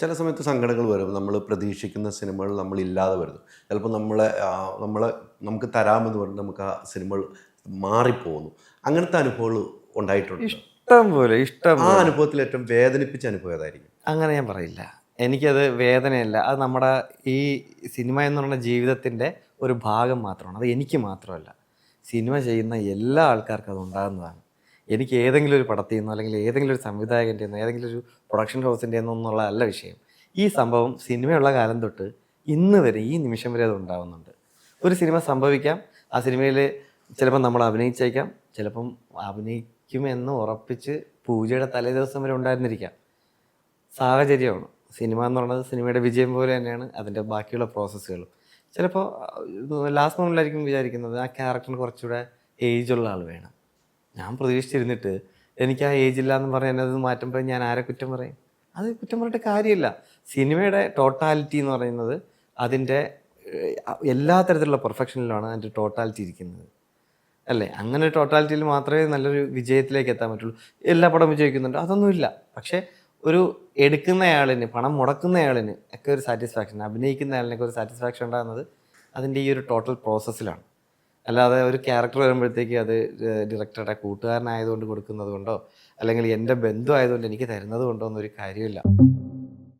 ചില സമയത്ത് സങ്കടങ്ങൾ വരും. നമ്മൾ പ്രതീക്ഷിക്കുന്ന സിനിമകൾ നമ്മൾ ഇല്ലാതെ വരുന്നു. ചിലപ്പോൾ നമ്മളെ നമ്മളെ നമുക്ക് തരാമെന്ന് പറഞ്ഞ് നമുക്ക് ആ സിനിമകൾ മാറിപ്പോകുന്നു. അങ്ങനത്തെ അനുഭവങ്ങൾ ഉണ്ടായിട്ടുണ്ട്. ഇഷ്ടം പോലെ ഇഷ്ടം ആ അനുഭവത്തിൽ ഏറ്റവും വേദനിപ്പിച്ച അനുഭവം ഏതായിരിക്കും അങ്ങനെ ഞാൻ പറയില്ല. എനിക്കത് വേദനയല്ല. അത് നമ്മുടെ ഈ സിനിമ എന്ന് പറയുന്ന ജീവിതത്തിന്റെ ഒരു ഭാഗം മാത്രമാണ്. അത് എനിക്ക് മാത്രമല്ല. സിനിമ ചെയ്യുന്ന എല്ലാ ആൾക്കാർക്കും അത് ഉണ്ടാകുന്നതാണ്. എനിക്ക് ഏതെങ്കിലും ഒരു പടത്തിൽ നിന്നോ അല്ലെങ്കിൽ ഏതെങ്കിലും ഒരു സംവിധായകന്റെ നിന്നോ ഏതെങ്കിലും ഒരു പ്രൊഡക്ഷൻ ഹൗസിന്റെ നിന്നോ എന്നുള്ള അല്ല വിഷയം. ഈ സംഭവം സിനിമയുള്ള കാലം തൊട്ട് ഇന്ന് വരെ ഈ നിമിഷം വരെ അത് ഉണ്ടാകുന്നുണ്ട് ഒരു സിനിമ സംഭവിക്കാം. ആ സിനിമയിൽ ചിലപ്പം നമ്മൾ അഭിനയിച്ചേക്കാം. ചിലപ്പം അഭിനയിക്കുമെന്ന് ഉറപ്പിച്ച് പൂജയുടെ തലേ ദിവസം വരെ ഉണ്ടായിരുന്നിരിക്കാം. സാഹചര്യമാണ്. സിനിമ എന്ന് പറയുന്നത് സിനിമയുടെ വിജയം പോലെ തന്നെയാണ് അതിന്റെ ബാക്കിയുള്ള പ്രോസസ്സുകളും ചിലപ്പോൾ ലാസ്റ്റ് മൊമെന്റിലായിരിക്കും വിചാരിക്കുന്നത് ആ ക്യാരക്ടറിന് കുറച്ചുകൂടെ ഏജുള്ള ആൾ വേണം. ഞാൻ പ്രതീക്ഷിച്ചിരുന്നിട്ട് എനിക്ക് ആ ഏജ് ഇല്ല എന്ന് പറഞ്ഞ് അത് മാറ്റുമ്പോൾ ഞാൻ ആരെ കുറ്റം പറയും? അത് കുറ്റം പറഞ്ഞിട്ട് കാര്യമില്ല. സിനിമയുടെ ടോട്ടാലിറ്റി എന്ന് പറയുന്നത് അതിന്റെ എല്ലാ തരത്തിലുള്ള പെർഫെക്ഷനിലാണ് അതിന്റെ ടോട്ടാലിറ്റി ഇരിക്കുന്നത്. അല്ലേ? അങ്ങനെ ടോട്ടാലിറ്റിയിൽ മാത്രമേ നല്ലൊരു വിജയത്തിലേക്ക് എത്താൻ പറ്റുള്ളൂ. എല്ലാ പടം വിജയിക്കുന്നുണ്ട്. അതൊന്നുമില്ല. പക്ഷേ ഒരു എടുക്കുന്നയാളിന് പണം മുടക്കുന്നയാളിന് ഒക്കെ ഒരു സാറ്റിസ്ഫാക്ഷൻ അഭിനയിക്കുന്ന ആളിനൊക്കെ ഒരു സാറ്റിസ്ഫാക്ഷൻ ഉണ്ടാകുന്നത് അതിന്റെ ഈ ഒരു ടോട്ടൽ പ്രോസസ്സിലാണ് അല്ലാതെ ഒരു ക്യാരക്ടർ വരുമ്പോഴത്തേക്ക് അത് ഡയറക്ടറുടെ കൂട്ടുകാരനായതുകൊണ്ട് കൊടുക്കുന്നത് കൊണ്ടോ അല്ലെങ്കിൽ എന്റെ ബന്ധു ആയതുകൊണ്ട് എനിക്ക് തരുന്നത് കൊണ്ടോ ഒന്നും ഒരു കാര്യമില്ല.